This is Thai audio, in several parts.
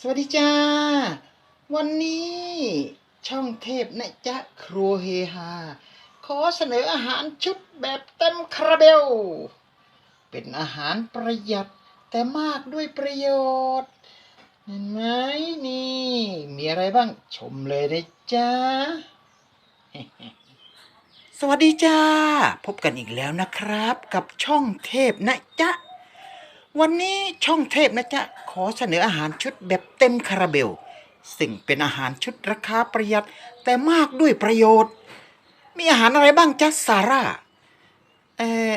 สวัสดีจ้า วันนี้ช่องเทพนะจ๊ะครัวเฮฮา ขอเสนออาหารชุดแบบเต็มคาราเบล เป็นอาหารประหยัดแต่มากด้วยประโยชน์ เห็นไหมนี่ มีอะไรบ้างชมเลยนะจ๊ะ สวัสดีจ้า พบกันอีกแล้วนะครับ กับช่องเทพนะจ๊ะ วันนี้ช่องเทพนะจ๊ะ ขอเสนออาหารชุดแบบเต็มคาราเบล ซึ่งเป็นอาหารชุดราคาประหยัดแต่มากด้วยประโยชน์ มีอาหารอะไรบ้างจ๊ะซาร่าเอ่อ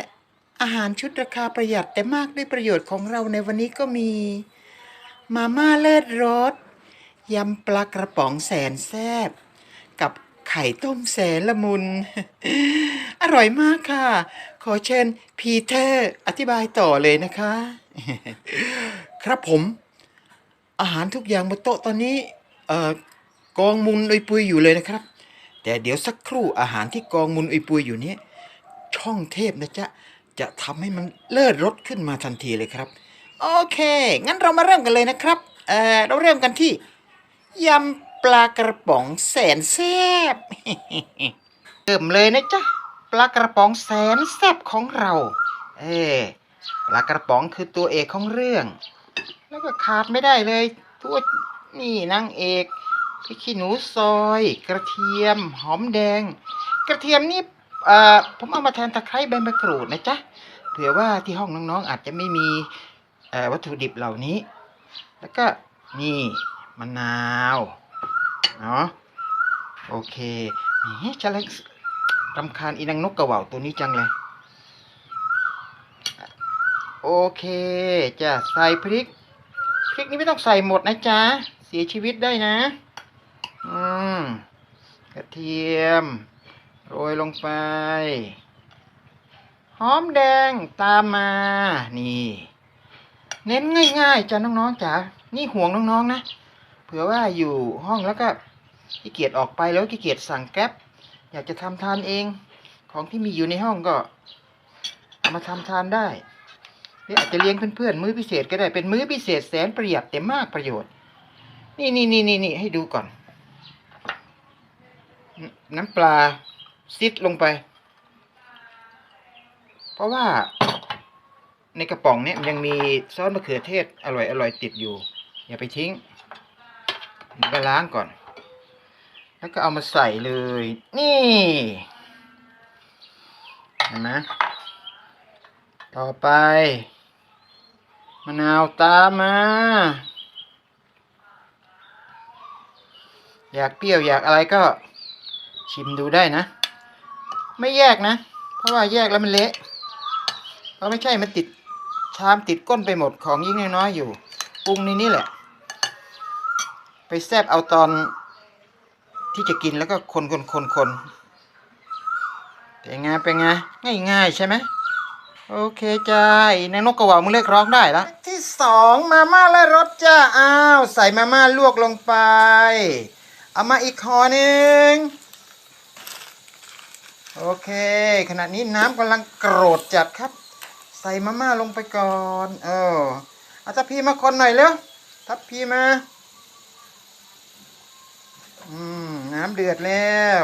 อาหารชุดราคาประหยัดแต่มากด้วยประโยชน์ของเราในวันนี้ก็มี มาม่าเลิศรสยำปลากระป๋องแสนแซ่บกับไข่ต้มแสนละมุน อร่อยมากค่ะ ขอเชิญพีเตอร์อธิบายต่อเลยนะคะ ครับผม อาหารทุกอย่างบนโต๊ะตอนนี้เอ่อกองมุนอุยปุยอยู่เลยนะครับ แต่เดี๋ยวสักครู่อาหารที่กองมุนอุยปุยอยู่นี้ ช่องเทพนะจ๊ะจะทำให้มันเลิศรสขึ้นมาทันทีเลยครับ โอเค งั้นเรามาเริ่มกันเลยนะครับเออเราเริ่มกันที่ยำปลากระป๋องแสนแซ่บเริ่มเลยนะจ๊ะปลากระป๋องแสนแซ่บของเรา เออ ปลากระป๋องคือตัวเอกของเรื่อง แล้วก็ขาดไม่ได้เลย ตัวนี่นางเอกพริกขี้หนูซอย กระเทียม หอมแดง กระเทียมนี่เอ่อผมเอามาแทนตะไคร้ใบมะกรูดนะจ๊ะเผื่อว่าที่ห้องน้องๆ อาจจะไม่มีอ่อวัตถุดิบเหล่านี้ แล้วก็นี่มะนาวเนาะโอเคนี่ฉันเลยรำคาญอีนางนกกระว่าตัวนี้จังเลย โอเคจะใส่พริก พริกนี้ไม่ต้องใส่หมดนะจ๊ะ เสียชีวิตได้นะ อืม กระเทียม โรยลงไป หอมแดงตามมา นี่ เน้นง่ายๆจ้ะน้องๆจ๋า นี่ห่วงน้องๆนะ เผื่อว่าอยู่ห้องแล้วก็ขี้เกียจออกไปแล้วขี้เกียจสั่งแก๊ปอยากจะทำทานเอง ของที่มีอยู่ในห้องก็เอามาทำทานได้ รืออาจจะเลี้ยงเพื่อนๆมื้อพิเศษก็ได้เป็นมื้อพิเศษแสนประหยัดแต่มากประโยชน์ นี่นี่นี่นี่นี่ให้ดูก่อน น้ำปลาซิดลงไป เพราะว่า ในกระป๋องเนี้ยมันยังมีซอสมะเขือเทศอร่อยอร่อยติดอยู่ อย่าไปทิ้งแล้วก็ล้างก่อน แล้วก็เอามาใส่เลย นี่เห็นไหมต่อไปะนาวตามมา อยากเปรี้ยวอยากอะไรก็ชิมดูได้นะ ไม่แยกนะ เพราะว่าแยกแล้วมันเละเราไม่ใช่มันติดชามติดก้นไปหมดของยิ่งน้อยอยู่ปรุงในนี้แหละ ไปแซบเอาตอนที่จะกินแล้วก็คนคนคนคนเป็นไงเป็นไงง่ายง่ายๆใช่ไหมโอเคจ้าอีนางนกกระว่ามึงเลิกร้องได้แล้ว ที่สองมาม่าและรสจ้าอ้าว ใส่มาม่าลวกลงไป เอามาอีกคอหนึ่งโอเค ขณะนี้น้ำกำลังโกรธจัดครับ ใส่มาม่าลงไปก่อนเออเอาทัพพีมาคนหน่อยเร็วทัพพีมาอืมน้ำเดือดแล้ว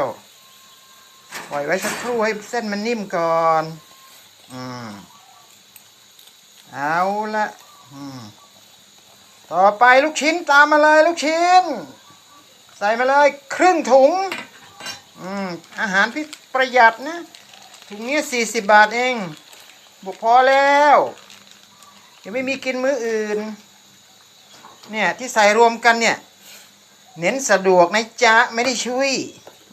ปล่อยไว้สักครู่ให้เส้นมันนิ่มก่อน อืม เอาละ ต่อไปลูกชิ้นตามมาเลยลูกชิ้น ใส่มาเลยครึ่งถุง อืมอาหารพิประหยัดนะ ถุงนี้สี่สิบบาทเองบุกพอแล้วยังไม่มีกินมื้ออื่น เนี่ยที่ใส่รวมกันเนี่ย เน้นสะดวกนะจ๊ะ ไม่ได้ช่วย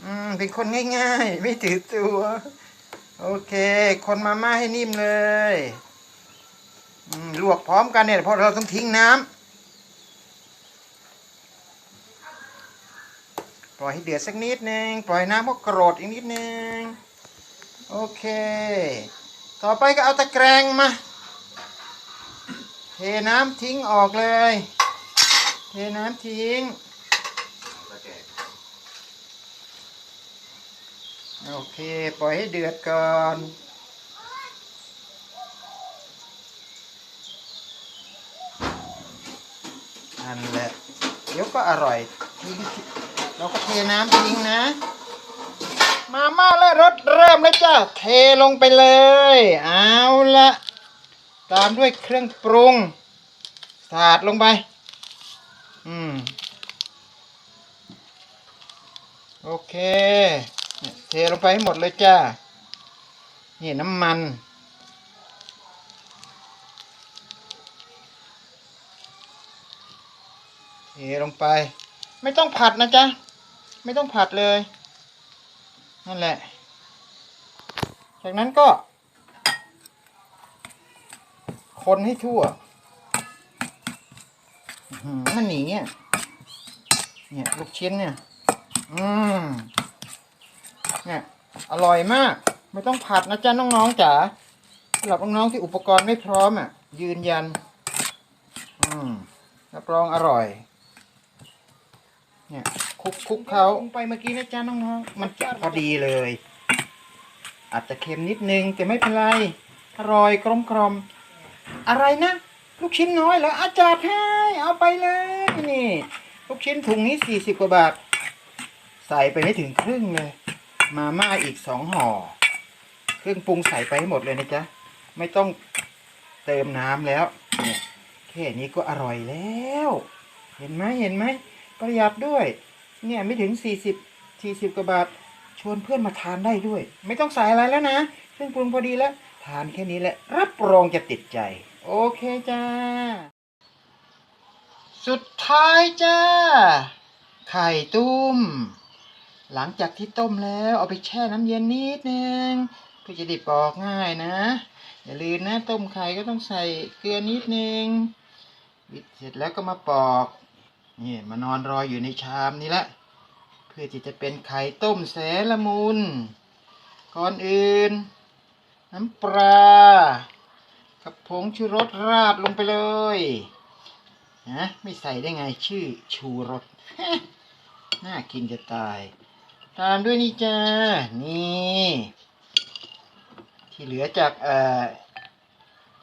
อืมเป็นคนง่ายๆ ไม่ถือตัว โอเค คนมาม่าให้นิ่มเลย ลวกพร้อมกันเนี่ยเพราะเราต้องทิ้งน้ำปล่อยให้เดือดสักนิดนึงปล่อยน้ำก็กรดอีกนิดนึงโอเค ต่อไปก็เอาตะแกรงมาเทน้ำทิ้งออกเลยเทน้ำทิ้งโอเค ปล่อยให้เดือดก่อน นั่นแหละเดี๋ยวก็อร่อยทิ้งเราก็เทน้ำทิ้งนะ มาม่าและรสเริ่มแล้วจ้าเทลงไปเลย เอาละตามด้วยเครื่องปรุงสาดลงไป อืม โอเคเนี่ยเทลงไปให้หมดเลยจ้า นี่น้ำมัน เทลงไป ไม่ต้องผัดนะจ๊ะ ไม่ต้องผัดเลย นั่นแหละ จากนั้นก็ คนให้ทั่วมันหนีอะเนี่ยลูกชิ้นเนี่ย อืมเนี่ยอร่อยมาก ไม่ต้องผัดนะจ๊ะน้องๆจ๋าสำหรับน้องๆที่อุปกรณ์ไม่พร้อมอะ ยืนยัน อืมรับรองอร่อย เนี่ยคลุกคลุกเขาลงไปเมื่อกี้นะจ๊ะน้องๆมันจะพอดีเลย อาจจะเค็มนิดนึงแต่ไม่เป็นไรอร่อยกลมกลมอะไรนะ ลูกชิ้นน้อยเหรออาจารย์ให้เอาไปเลยนี่ ลูกชิ้นถุงนี้สี่สิบกว่าบาท ใส่ไปไม่ถึงครึ่งเลย มาม่าอีกสองห่อเครื่องปรุงใส่ไปให้หมดเลยนะจ๊ะไม่ต้องเติมน้ำแล้ว แค่นี้ก็อร่อยแล้ว เห็นไหมเห็นไหม ประหยัดด้วย เนี่ยไม่ถึงสี่สิบสี่สิบกว่าบาท ชวนเพื่อนมาทานได้ด้วย ไม่ต้องใส่อะไรแล้วนะเครื่องปรุงพอดีแล้ว ทานแค่นี้แหละ รับรองจะติดใจ โอเคจ้า สุดท้ายจ้า ไข่ตุ้ม หลังจากที่ต้มแล้วเอาไปแช่น้ำเย็นนิดนึงเพื่อจะด้ปอกง่ายนะ อย่าลืมนะต้มไข่ก็ต้องใส่เกลือนิดนึงวิเสร็จแล้วก็มาปอก นี่มานอนรออยู่ในชามนี่ละเพื่อที่จะเป็นไข่ต้มแสนละมุนก่อนอื่น น้ำปลากับผงชูรสราดลงไปเลยนะไม่ใส่ได้ไงชื่อชูรสน่ากินจะตาย ตามด้วยนี่จ้า นี่ ที่เหลือจากเอ่อ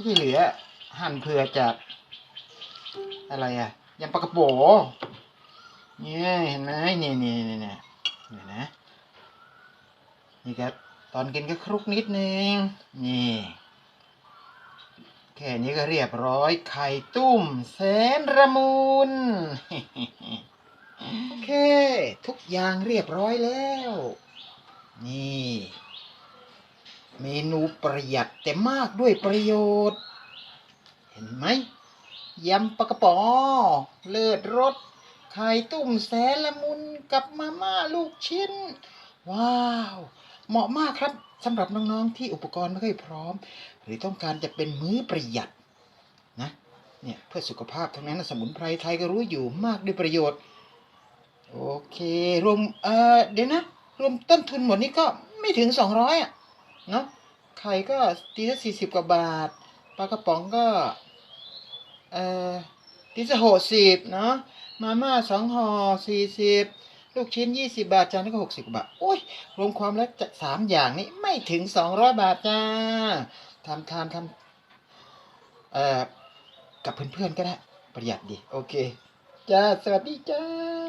ที่เหลือหั่นเผื่อจากอะไรอะ ยำปลากระโปเนี่ยเห็นไหมเนี่ยเนี่ยเนี่ยเนี่ยเนี่ยนะนี่ครับตอนกินก็คลุกนิดนึงนี่แค่นี้ก็เรียบร้อยไข่ตุ้มแสนระมุนโอเค ทุกอย่างเรียบร้อยแล้ว นี่ เมนูประหยัดแต่มากด้วยประโยชน์ เห็นไหม ยำปลากระป๋อเลิศรสไข่ตุ้มแสนละมุนกับมาม่าลูกชิ้น ว้าว เหมาะมากครับสำหรับน้องๆที่อุปกรณ์ไม่ค่อยพร้อม หรือต้องการจะเป็นมื้อประหยัดนะเนี่ยเพื่อสุขภาพทั้งนั้นสมุนไพรไทยก็รู้อยู่มากด้วยประโยชน์ โอเค รวมเออเดี๋ยวนะ รวมต้นทุนหมดนี่ก็ไม่ถึงสองร้อยอะเนาะไข่ก็ตีละสี่สิบกว่าบาทปลากระป๋องก็ เอ่อตีละหกสิบเนาะมาม่าสองห่อสี่สิบลูกชิ้นยี่สิบาทจานนี้ก็หกสิบาบาทโอ้ยรวมความแล้วจะสามอย่างนี้ไม่ถึงสองร้อยบาทจ้าทำทานทำเอ่อกับเพื่อนๆก็ได้ ประหยัดดี โอเค จ้า สวัสดีจ้า